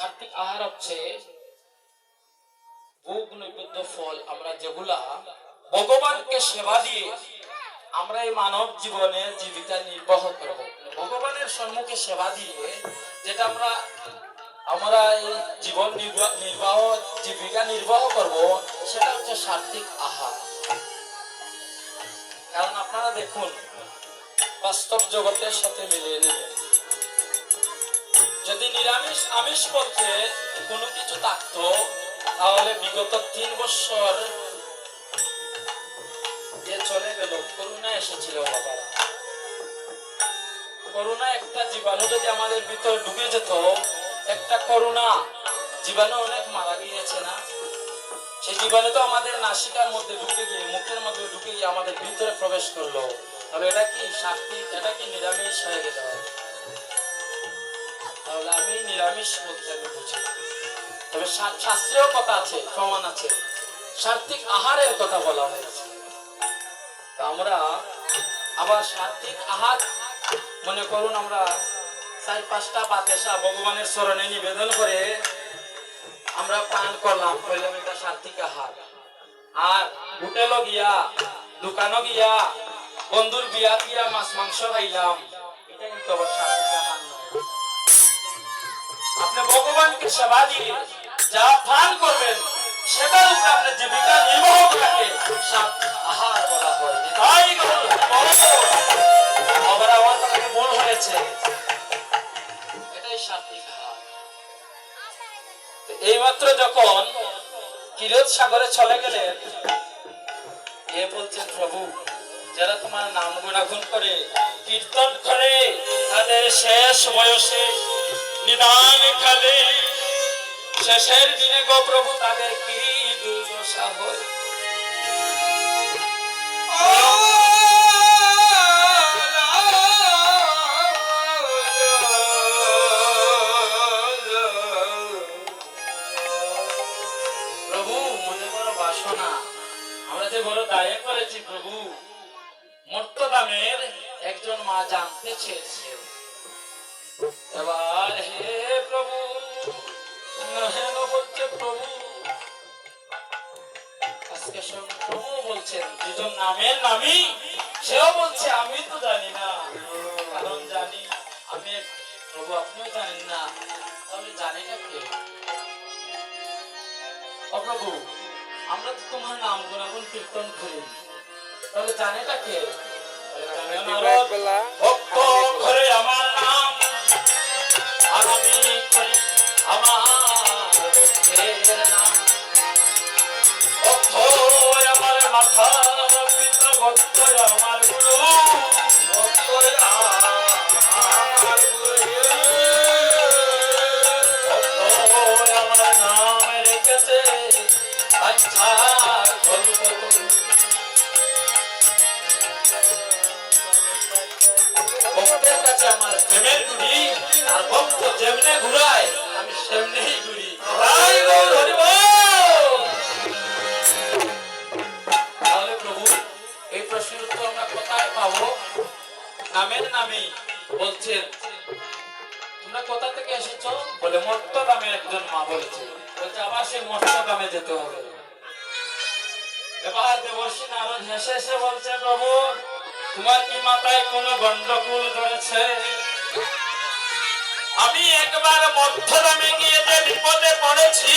সাত্বিক আহার হচ্ছে ভোগ, নৈবেদ্য, ফল। আমরা যেগুলা ভগবানকে সেবা দিয়ে আমরা এই মানব জীবনে জীবিকা নির্বাহ করব। ভগবানের সম্মুখে সেবা দিয়ে যেটা আমরা আমরা এই জীবন নির্বাহ, জীবিকা নির্বাহ করব, সেটা হচ্ছে সাত্বিক আহার। কারণ আপনারা দেখুন, বাস্তব জগতের সাথে মিলিয়ে নেবেন যদি নিরামিষ আমিষ পথে কোনো কিছু থাকতো, তাহলে বিগত তিন বছর যে চলে গেল করোনা এসেছিল বাবারা। করোনা একটা জীবাণু যদি আমাদের ভিতর ঢুকে যেত, একটা করোনা জীবাণু অনেক মারা গিয়েছে না? সেই জীবাণু তো আমাদের নাসিকার মধ্যে ঢুকে গিয়ে, মুখের মধ্যে ঢুকে গিয়ে আমাদের ভিতরে প্রবেশ করল। তবে এটা কি শাস্তি এটা কি নিরামিষ হয়ে গেল? তাহলে আমি নিরামিষ বলতে আমি তবে কথা আছে, প্রমাণ আছে। আহারের কথা বলা হয়েছে। আমরা আবার আহার মনে করুন আমরা চার পাঁচটা ভগবানের স্মরণে নিবেদন করে আমরা পান করলাম, কইলাম এটা সাত্বিক আহার। আর হোটেলও গিয়া, দোকানও গিয়া, বন্ধুর বিয়া গিয়া মাছ মাংস খাইলাম। এটা কিন্তু আবার আপনি ভগবানকে সেবা দিয়ে যা পান করবেন, সেটার উপরে আপনার জীবিকা নির্বাহ করাকে আহার বলা হয় তাই হয়েছে? এইমাত্র যখন কিরত সাগরে চলে গেলেন, এ বলছেন, প্রভু, যারা তোমার নাম গুণাগুণ করে কীর্তন করে, তাদের শেষ বয়সে নিদান কালে শেষের দিনে গো প্রভু, তাদের কি দুর্দশা হয় আমরা যে দায়ে করেছি প্রভু মর্ত দামের একজন মা জানতে চেয়েছে। ভক্ত যেমনে ঘুরায় আমি সেমনেই ঘুরি। নামের নামে বলছেন তোমরা কোথা থেকে এসেছ? বলে মর্ত দামে একজন মা বলেছে। বলছে, আবার সেই মর্ত দামে যেতে হবে। এবার দেবর্ষী নারদ হেসে হেসে বলছে, প্রভু, তোমার কি মাথায় কোনো গন্ডকুল ধরেছে? আমি একবার মধ্যদামে গিয়ে যে বিপদে পড়েছি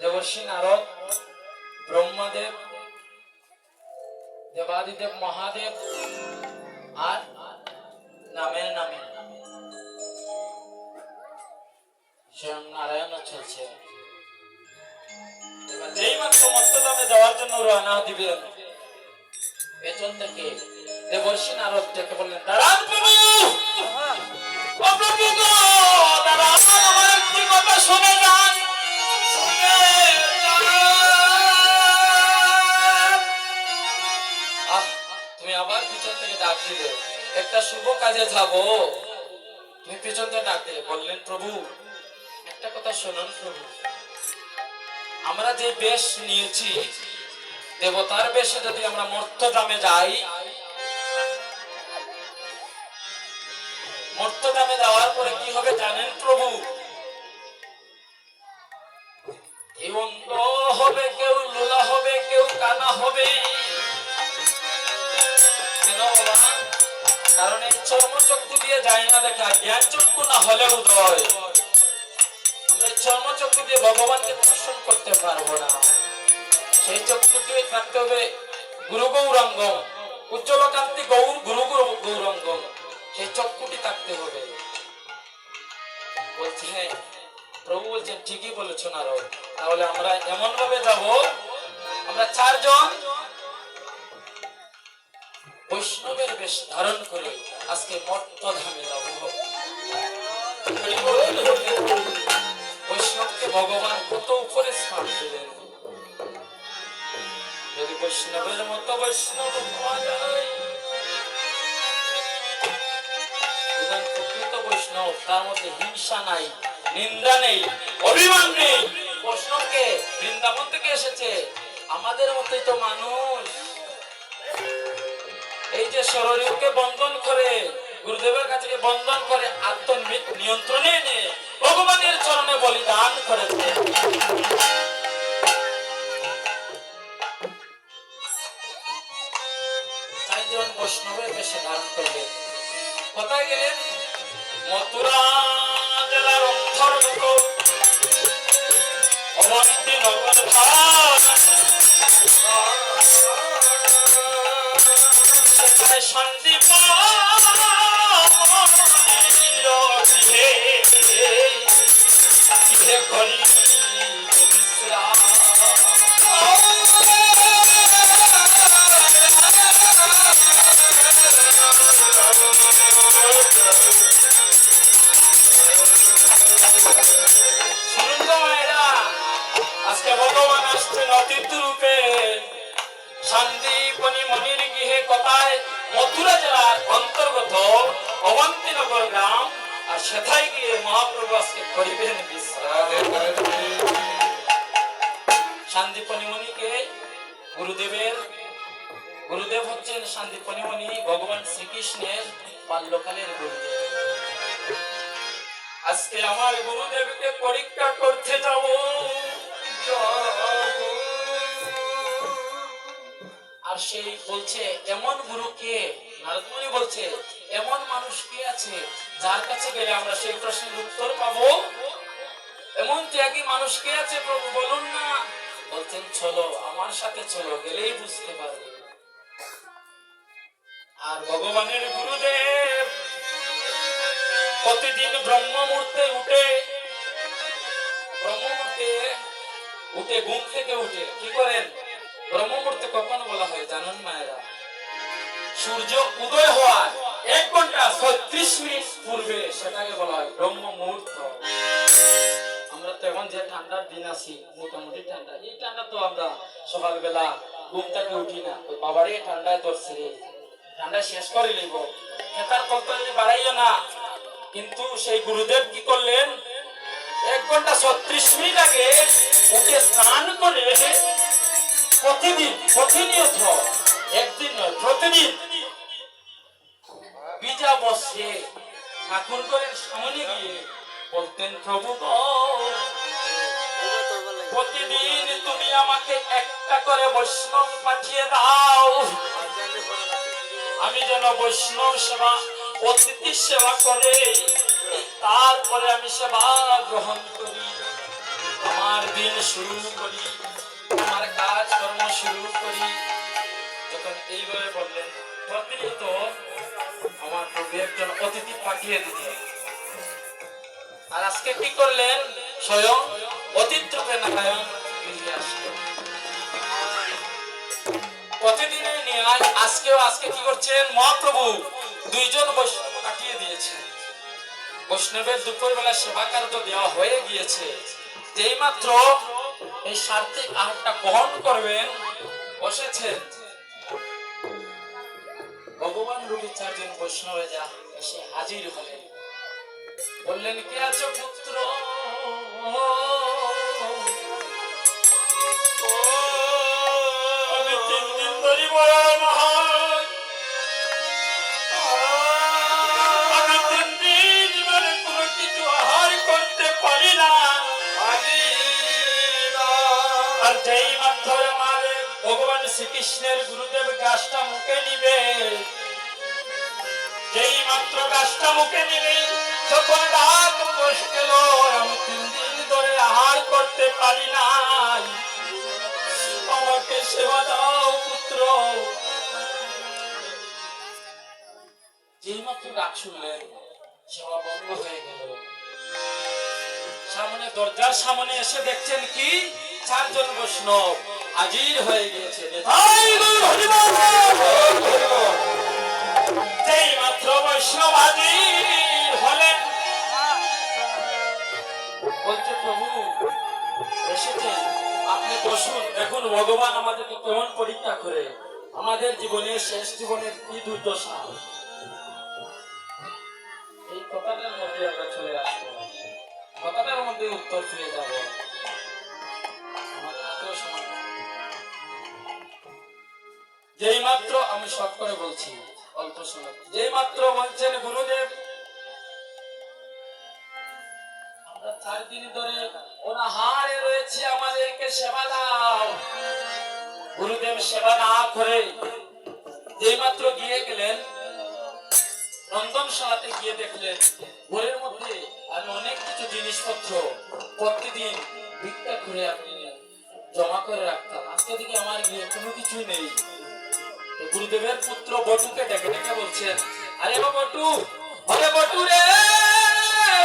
দেবর্ষী নারদ ব্রহ্মদেব দেবাদিদেব মহাদেব আর নামের নামে। স্বয়ং নারায়ণ চলছে। এবার যেই মাত্র যাওয়ার জন্য রওনা দিবেন পেছন থেকে দেবর্ষী নারদ ডেকে বললেন দাঁড়ান প্রভু ও প্রভু গো দাঁড়ান ডাক দিলে, একটা শুভ কাজে তুমি পেছন থেকে ডাক দিলে, বললেন, প্রভু, একটা কথা প্রভু। আমরা যে বেশ নিয়েছি, দেবতার বেশে যদি আমরা যাই যাওয়ার পরে কি হবে জানেন, প্রভু? কেউ অন্ধ হবে কেউ, লোলা হবে কেউ, কানা হবে। কারণ এই চর্ম চক্ষু দিয়ে যায় না দেখা জ্ঞান চক্ষু না হলে উদয় আমরা এই চর্ম চক্ষু দিয়ে ভগবানকে দর্শন করতে পারব না। সেই চক্ষুটি থাকতে হবে গুরু গৌরাঙ্গ উজ্জ্বল কান্তি গৌর, গুরু গুরু গৌরাঙ্গ সেই চক্ষুটি থাকতে হবে। বলছে হ্যাঁ প্রভু বলছেন, ঠিকই বলেছ না তাহলে আমরা এমন ভাবে যাব, আমরা চারজন বৈষ্ণবের বেশ ধারণ করে আজকে মর্ত ধামে বৈষ্ণবকে ভগবান কত উপরে স্থান দিলেন? যদি বৈষ্ণবের মতো বৈষ্ণব হওয়া যায় প্রকৃত বৈষ্ণব, তার মধ্যে হিংসা নাই, নিন্দা নেই, অভিমান নেই। বৈষ্ণবকে বৃন্দাবন থেকে এসেছে। আমাদের মতোই তো মানুষ। এই যে শরীরকে বন্ধন করে, গুরুদেবের কাছে বন্ধন করে আত্ম নিয়ন্ত্রণে নিয়ে ভগবানের চরণে বলিদান করেছে। গেলেন মথুরা জেলার অন্তর্গত অবন্তী নগর আজকে ভগবান আসছেন অতিথি রূপে। শান্তিপনি মনির গৃহে গুরুদেব হচ্ছেন শান্তিপনিমণি ভগবান শ্রীকৃষ্ণের বাল্যকালের গুরুদেব। আজকে আমার গুরুদেবকে পরীক্ষা করতে যাব। আর সেই বলছে, এমন গুরু কে? নারদমণি বলছে, এমন মানুষ কে আছে যার কাছে গেলে আমরা সেই প্রশ্নের উত্তর পাবো? এমন ত্যাগী মানুষ কে আছে প্রভু, বলুন না। বলছেন, চলো, আমার সাথে চলো, গেলেই বুঝতে পারবে। আর ভগবানের গুরুদেব প্রতিদিন ব্রহ্ম মুহূর্তে উঠে ব্রহ্ম মুহূর্তে উঠে ঘুম থেকে উঠে, কি করেন? ব্রহ্ম মুহূর্তে কখন বলা হয় জানেন মায়েরা? সূর্য উদয় হওয়ার এক ঘণ্টা ছত্রিশ মিনিট পূর্বে সেটাকে বলা হয় ব্রহ্ম মুহূর্ত আমরা তো এখন যে ঠান্ডার দিন আছি, মোটামুটি ঠান্ডা। এই ঠান্ডা তো আমরা সকালবেলা ঘুম থেকে উঠি না। ওই বাবারই ঠান্ডায় ধরছে রে। ঠান্ডা শেষ করে নিব। নেতার কত বাড়াইও না। কিন্তু সেই গুরুদেব কি করলেন? এক ঘণ্টা ছত্রিশ মিনিট আগে উঠে স্নান করে প্রতিদিন প্রতিনিয়ত একদিন নয়, প্রতিদিন। বিজা বসে ঠাকুর করে সামনে গিয়ে বলতেন, প্রভু প্রতিদিন তুমি আমাকে একটা করে বৈষ্ণব পাঠিয়ে দাও। আমি যেন বৈষ্ণব সেবা, অতিথি সেবা করে, তারপরে আমি সেবা গ্রহণ করি, আমার দিন শুরু করি। আমার কাজ কর্ম শুরু করি। যখন এইভাবে বললেন প্রতিনিয়ত আমার প্রভু একজন অতিথি পাঠিয়ে আর আজকে কি করলেন? স্বয়ং অতীত রূপে নারায়ণ আসলেন। প্রতিদিনের আজকেও আজকে কি করছেন? মহাপ্রভু দুইজন বৈষ্ণব কাটিয়ে দিয়েছেন। বৈষ্ণবের দুপুর বেলা সেবা কার্য দেওয়া হয়ে গিয়েছে। যেই মাত্র এই সার্থিক আহারটা গ্রহণ করবেন বসেছেন ভগবান রূপী চারজন বৈষ্ণব যা এসে হাজির হলেন। বললেন, কে আছো পুত্র? শ্রীকৃষ্ণের গুরুদেব গাছটা মুখে নিবে। যেই মাত্র গাছটা মুখে নিবে তখন রাত বসে গেল, আমি তিন দিন ধরে আহার করতে পারি নাই। আমাকে সেবা দাও, পুত্র। যেই মাত্র শুনলেন, সেবা বন্ধ হয়ে গেল। সামনে, দরজার সামনে এসে দেখছেন কি? চারজন বৈষ্ণব। হাজির হয়ে গিয়েছে হাই গৌর হরিবল! যেই মাত্র বৈষ্ণব হাজির হলেন। বলছে প্রভু এসেছেন। আপনি বসুন। দেখুন ভগবান আমাদেরকে কেমন পরীক্ষা করে। আমাদের জীবনের শেষ জীবনের কি দুর্দশা? এই কথাটার মধ্যে আমরা চলে আসব। কথাটার মধ্যে উত্তর পেয়ে যাব। যেই মাত্র আমি শর্ট করে বলছি, অল্প সময়। যেই মাত্র বলছেন গুরুদেব, আমরা চার দিন ধরে অনাহারে রয়েছে, আমাদেরকে সেবা দাও। গুরুদেব সেবা না করে যেই মাত্র গিয়ে গেলেন রন্ধনশালাতে গিয়ে দেখলেন, ঘরের মধ্যে আমি অনেক কিছু জিনিসপত্র প্রতিদিন ভিক্ষা করে আপনি জমা করে রাখতাম। আজকে দিকে আমার গিয়ে কোনো কিছুই নেই। গুরুদেবের পুত্র বটুকে ডেকে ডেকে বলছেন, আরে বটু আরে বটু রে,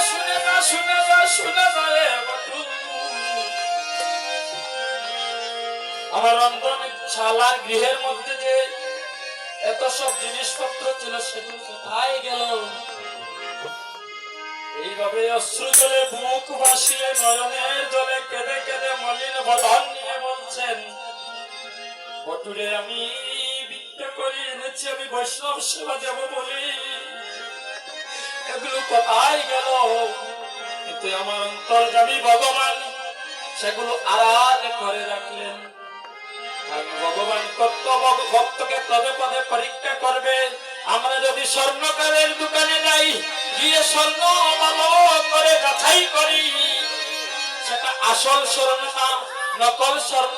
শুনে যা শুনে যা শুনে যা রে বটু। আমার রন্ধন শালার গৃহের মধ্যে যে এত সব জিনিসপত্র ছিল সেগুলো কোথায় গেল? এইভাবে অশ্রু জলে বুক ভাসিয়ে নয়নের জলে কেঁদে কেঁদে মলিন বদন নিয়ে বলছেন বটুরে আমি ভিক্ষা করে এনেছি আমি বৈষ্ণব সেবা দেব বলি। এগুলো কোথায় গেল? কিন্তু আমার অন্তর্গামী ভগবান সেগুলো আড়াল করে রাখলেন। ভগবান কত ভগ- ভক্তকে পদে পদে পরীক্ষা করবে। আমরা যদি স্বর্ণকারের দোকানে যাই, গিয়ে স্বর্ণ ভালো করে যাচাই করি। সেটা আসল স্বর্ণ না, নকল স্বর্ণ।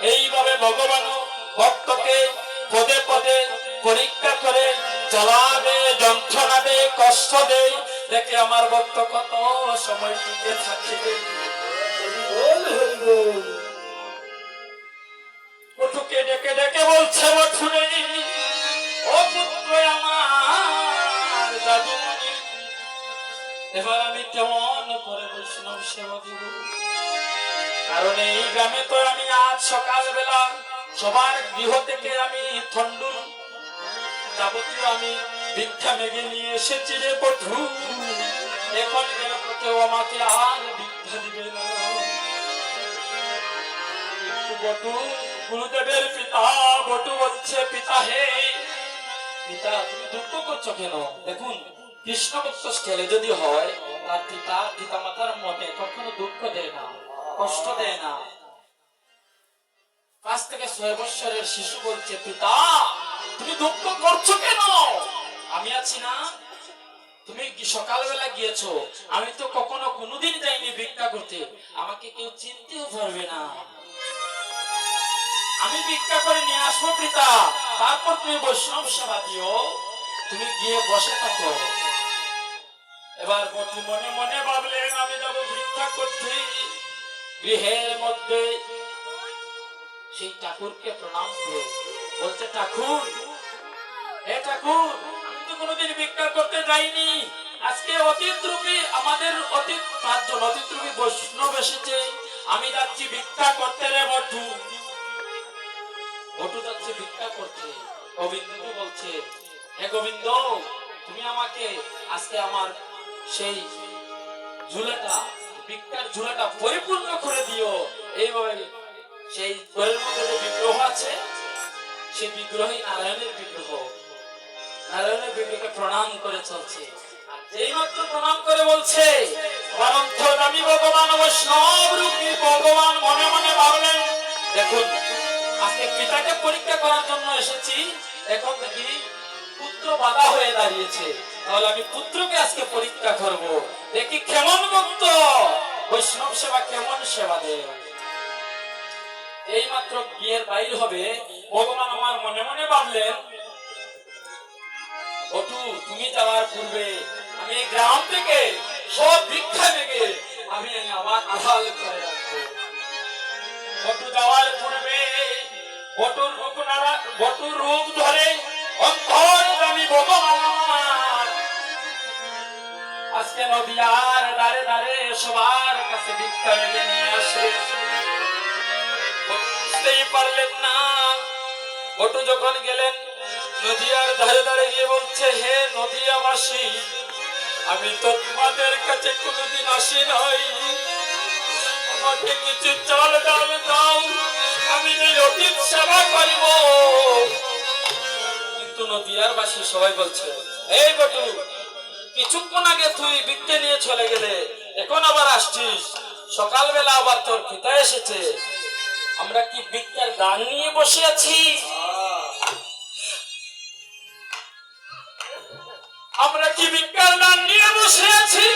এইভাবে ভগবান ভক্তকে পদে পদে পরীক্ষা করে জ্বালাবে যন্ত্রণা দেয় কষ্ট দেয়। দেখে আমার ভক্ত কত সময় টিকে থাকিবে। হরি বল, হরি বল। বটুকে ডেকে ডেকে বলছে বটুরে ও পুত্র আমার দাদুমণি এবার আমি কেমন করে বৈষ্ণব সেবা দিব কারণ এই গ্রামে তো আমি আজ সকালবেলা সবার গৃহ থেকে আমি থন্ডু, যাবতীয় আমি ভিক্ষা মেঘে নিয়ে এসেছি রে বধু। এখন কেউ আমাকে আর ভিক্ষা দিবে না। বটু, গুরুদেবের পিতা, বটু বলছে, পিতা হে, পিতা, তুমি দুঃখ করছ কেন? দেখুন, কৃষ্ণ ভক্ত যদি হয়, তার পিতা পিতা মাতার মনে কখনো দুঃখ দেয় না, কষ্ট দেয় না। পাঁচ থেকে ছয় বৎসরের শিশু বলছে পিতা, তুমি দুঃখ করছ কেন? আমি আছি না। তুমি কি সকালবেলা গিয়েছো? আমি তো কখনো কোনোদিন যাইনি ভিক্ষা করতে। আমাকে কেউ চিনতেও পারবে না। আমি ভিক্ষা করে নিয়ে আসব পিতা। তারপর তুমি বৈষ্ণব সেবা দিও। তুমি গিয়ে বসে থাকো। এবার মনে মনে ভাবলেন, আমি যাব ভিক্ষা করতে। গৃহের মধ্যে সেই ঠাকুরকে প্রণাম করে বলছে, ঠাকুর, হে ঠাকুর, আমি তো কোনোদিন ভিক্ষা করতে যাইনি। আজকে অতীত রূপী আমাদের অতীত পাঁচজন অতীত রূপী বৈষ্ণব এসেছে। আমি যাচ্ছি ভিক্ষা করতে রে বটু। বটু যাচ্ছে ভিক্ষা করতে। গোবিন্দকে বলছে, হে গোবিন্দ, তুমি আমাকে আজকে আমার সেই ঝুলাটা, ভিক্ষার ঝুলাটা পরিপূর্ণ করে দিও। এইভাবে সেই বিগ্রহ আছে, সেই বিগ্রহই নারায়ণের বিগ্রহ। নারায়ণের বিগ্রহকে প্রণাম করে চলছে। এসেছি। এখন দেখি, পুত্র বাধা হয়ে দাঁড়িয়েছে। তাহলে আমি পুত্রকে আজকে পরীক্ষা করব। দেখি কেমন ভক্ত। বৈষ্ণব সেবা কেমন সেবা দেয়? এই মাত্র বিয়ের বাইর হবে। ভগবান আমার মনে মনে ভাবলেন ওটু তুমি যাওয়ার পূর্বে আমি গ্রাম থেকে সব ভিক্ষা থেকে আমি আমার আড়াল করে রাখব। বটু যাওয়ার পূর্বে বটুর রূপ নারা, বটুর রূপ ধরে অন্তর্যামী ভগবান। আজকে নদিয়ার দাঁড়ে দাঁড়ে সবার কাছে ভিক্ষা নিয়ে আসে বুঝতেই পারলেন না। বটু যখন গেলেন, নদিয়ার ধারে ধারে গিয়ে বলছে, হে নদিয়াবাসী, আমি তো তোমাদের কাছে কোনোদিন আসি নাই। আমাকে কিছু চাল ডাল দাও, আমি এই অতীত সেবা করিব। কিন্তু নদিয়ার বাসী সবাই বলছে, এই বটু, কিছুক্ষণ আগে তুই বিদ্যে নিয়ে চলে গেলে, এখন আবার আসছিস। সকালবেলা আবার তোর পিতা এসেছে। আমরা কি বিদ্যার গান নিয়ে বসে আছি? আমরা কি বিজ্ঞান দান নিয়ে বসে আছি?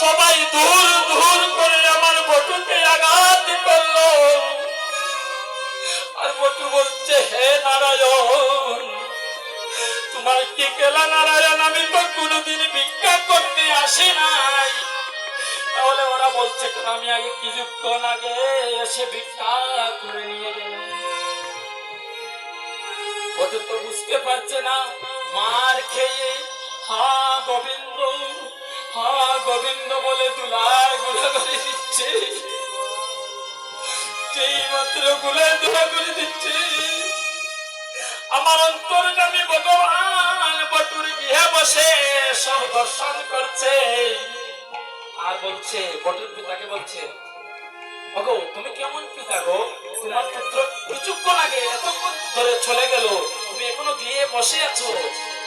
সবাই দূর দূর করে আমার বটুকে আঘাত করল। আর বটু বলছে, হে নারায়ণ তোমার কি কেলা নারায়ণ? আমি তো কোনোদিন ভিক্ষা করতে আসি নাই। তাহলে ওরা বলছে, আমি আগে কিছুক্ষণ আগে এসে ভিক্ষা করে নিয়ে গেলাম বটু তো বুঝতে পারছে না, মার খেয়ে হা গোবিন্দ হা গোবিন্দ বলে দুলারগুলা করে দিচ্ছে। যেই মাত্রগুলা দুলা করে দিচ্ছে। আমার অন্তর্জামী ভগবান বটুর গৃহে বসে, সব দর্শন করছে। আর বলছে, বটুর পিতাকে বলছে তুমি কেমন পিতা গো? তোমার পুত্র কিছুক্ষণ এতক্ষণ ধরে চলে গেল। তুমি এখনও গিয়ে বসে আছো।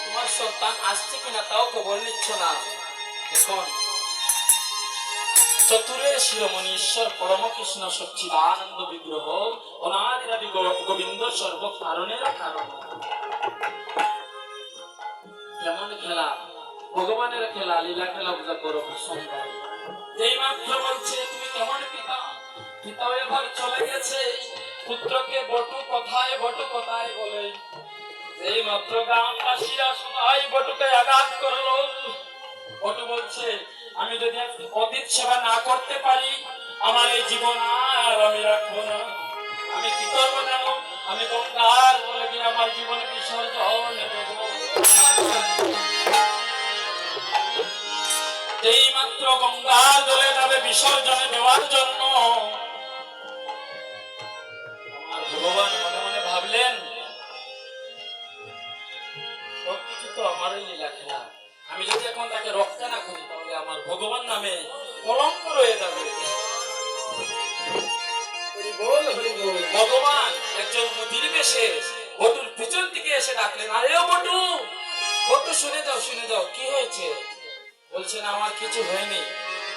তোমার সন্তান আসছে কিনা তাও খবর নিচ্ছ না। এখন চতুরে শিরোমণি ঈশ্বর পরম কৃষ্ণ সচ্চিদানন্দ বিগ্রহ অনাদিরাদি গো- গোবিন্দ সর্ব কারণের কারণ। কেমন খেলা? ভগবানের খেলা, লীলা খেলা বোঝা বড় সুন্দর যেই মাত্র বলছে, তুমি কেমন পিতা? পিতাও এবার চলে গেছে। পুত্রকে বটু কথায় বটু কথায় বলে। যেই মাত্র গ্রামবাসীরা সবাই বটুকে আঘাত করল। বটু বলছে আমি যদি অতীত সেবা না করতে পারি, আমার এই জীবন আর আমি রাখব না। আমি কি করব জানো? আমি গঙ্গার বলে গিয়ে আমার জীবনে বিসর্জন মাত্র যাবে বিসর্জনে দেওয়ার জন্য ভগবান মনে মনে ভাবলেন, সবকিছু তো আমারই লীলা খেলা আমি যদি এখন তাকে রক্ষা না করি, তাহলে আমার ভগবান নামে কলঙ্ক রয়ে যাবে। ভগবান একজন মুদির বেশে বটুর পিছন থেকে এসে ডাকলেন, আরে বটু বটু, শুনে যাও শুনে যাও কি হয়েছে? বলছেন, আমার কিছু হয়নি।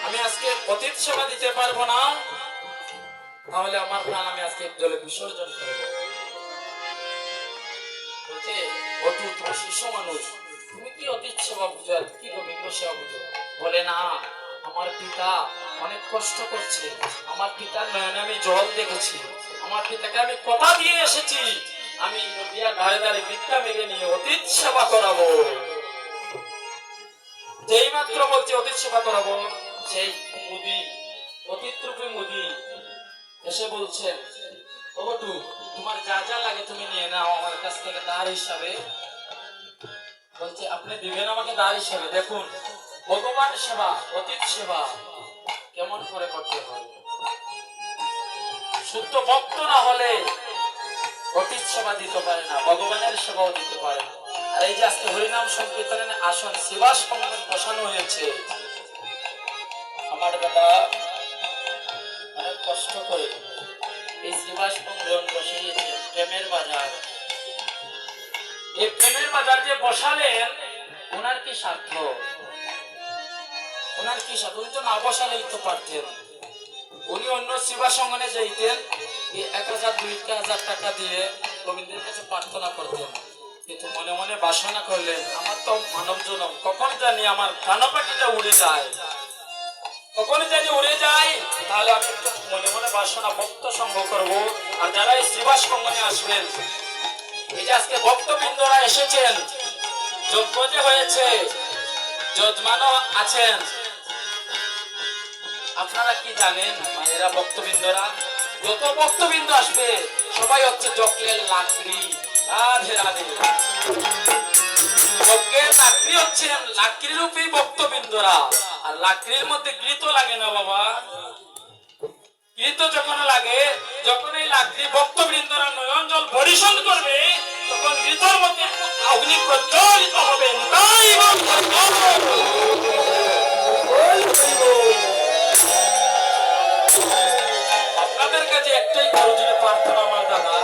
আমি আজকে অতীত সেবা দিতে পারব না। তাহলে আমার প্রাণ আমি আজকে জলে বিসর্জন করব। বলছে, বটু তুমি শিশু মানুষ তুমি কি অতীত সেবা কি গোবিন্দ সেবা বলে, না, আমার পিতা অনেক কষ্ট করছে। আমার পিতার নয়নে আমি জল দেখেছি। আমার পিতাকে আমি কথা দিয়ে এসেছি। আমি নদিয়ার ধারে ধারে ভিক্ষা মেঘে নিয়ে অতীত সেবা করাবো। যেই মাত্র বলছে অতীত সেবা করাবো, সেই মুদি, অতীত রূপে মুদি এসে বলছেন ও তোমার যা যা লাগে তুমি নিয়ে নাও। আমার কাছ থেকে দাঁড় হিসাবে বলছে, আপনি দিবেন আমাকে দাঁড় হিসাবে দেখুন, ভগবান সেবা, অতীত সেবা, কেমন করে করতে হয়? শুদ্ধ ভক্ত না হলে অতীত সেবা দিতে পারে না, ভগবানের সেবাও দিতে পারে না। আর এই যে আজকে হরিনাম সংকীর্তনের আসন শিবাস মঙ্গল বসানো হয়েছে। আমার দাদা অনেক কষ্ট করে এই শ্রীবাস মন্দির বসিয়েছে, প্রেমের বাজার। এই প্রেমের বাজার যে বসালেন, ওনার কি স্বার্থ? ওনার কি স্বার্থ? উনি তো না বসালেই তো পারতেন। উনি অন্য সেবা সঙ্গনে যাইতেন এক হাজার, দুই হাজার টাকা দিয়ে রবীন্দ্রের কাছে প্রার্থনা করতেন। কিন্তু মনে মনে বাসনা করলেন, আমার তো মানব জনম, কখন জানি আমার পাখিটা উড়ে যায়? কখন জানি উড়ে যায়? তাহলে আমি মনে মনে বাসনা ভক্ত সঙ্গ করব। আর যারা এই শ্রীবাস সঙ্গনে আসবেন এই যে আজকে ভক্তবৃন্দরা এসেছেন। যজ্ঞ যে হয়েছে, যজমানও আছেন। আপনারা কি জানেন, মায়েরা ভক্তবৃন্দরা? যত ভক্তবৃন্দ আসবে, সবাই হচ্ছে যজ্ঞের লাকড়ি। রাধে রাধে। যজ্ঞের লাকড়ি হচ্ছেন লাকড়ি রূপী ভক্তবৃন্দরা। আর লাকড়ির মধ্যে গৃত লাগে না বাবা। গৃত যখন লাগে যখন এই লাকড়ি ভক্তবৃন্দরা নয়ন জল পরিশোধ করবে, তখন গৃতর মধ্যে অগ্নি প্রজ্বলিত হবে। আপনাদের কাছে একটাই প্রার্থনা, আমার দাদা।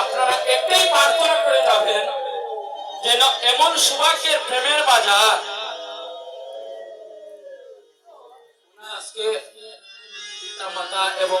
আপনারা একটাই প্রার্থনা করে যাবেন, যেন এমন সুভাষের প্রেমের বাজার। আজকে পিতা মাতা এবং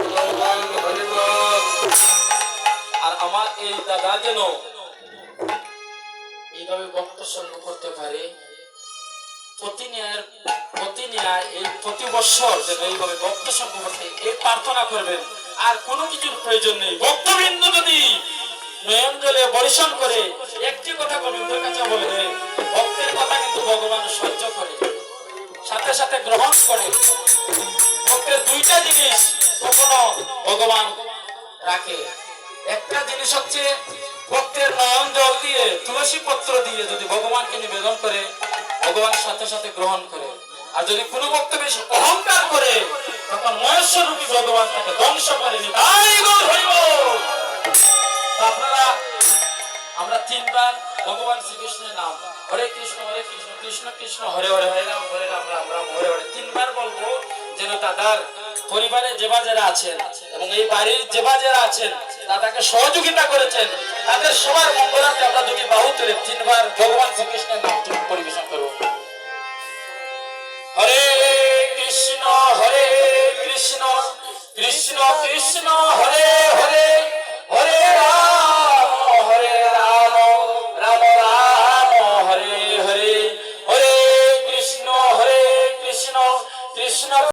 এই দাদা যেন এইভাবে ভক্ত সঙ্গ করতে পারে। বরিশন করে, একটি কথা গোবিন্দের কাছে বলবে ভক্তের কথা কিন্তু ভগবান সহ্য করে, সাথে সাথে গ্রহণ করে। ভক্তের দুইটা জিনিস কখনো ভগবান রাখে। একটা জিনিস হচ্ছে, ভক্তের নয়ন জল দিয়ে তুলসী পত্র দিয়ে যদি ভগবানকে নিবেদন করে, ভগবান সাথে সাথে গ্রহণ করে। আর যদি কোনো ভক্ত বেশ অহংকার করে, তখন মহেশ্বর রূপী ভগবান তাকে ধ্বংস হইব আপনারা, আমরা তিনবার ভগবান শ্রীকৃষ্ণের নাম, হরে কৃষ্ণ হরে কৃষ্ণ কৃষ্ণ কৃষ্ণ, হরে হরে হরে রাম হরে রাম রাম রাম, হরে হরে। তিনবার বলব যেন দাদার পরিবারে যে যারা আছেন এবং এই বাড়ির যে যারা আছেন দাদাকে সহযোগিতা করেছেন। তাদের সবার মঙ্গলার্থে আমরা দুটি বাহু তুলে তিনবার ভগবান শ্রীকৃষ্ণের নাম পরিবেশন করব। হরে কৃষ্ণ হরে কৃষ্ণ কৃষ্ণ কৃষ্ণ, হরে হরে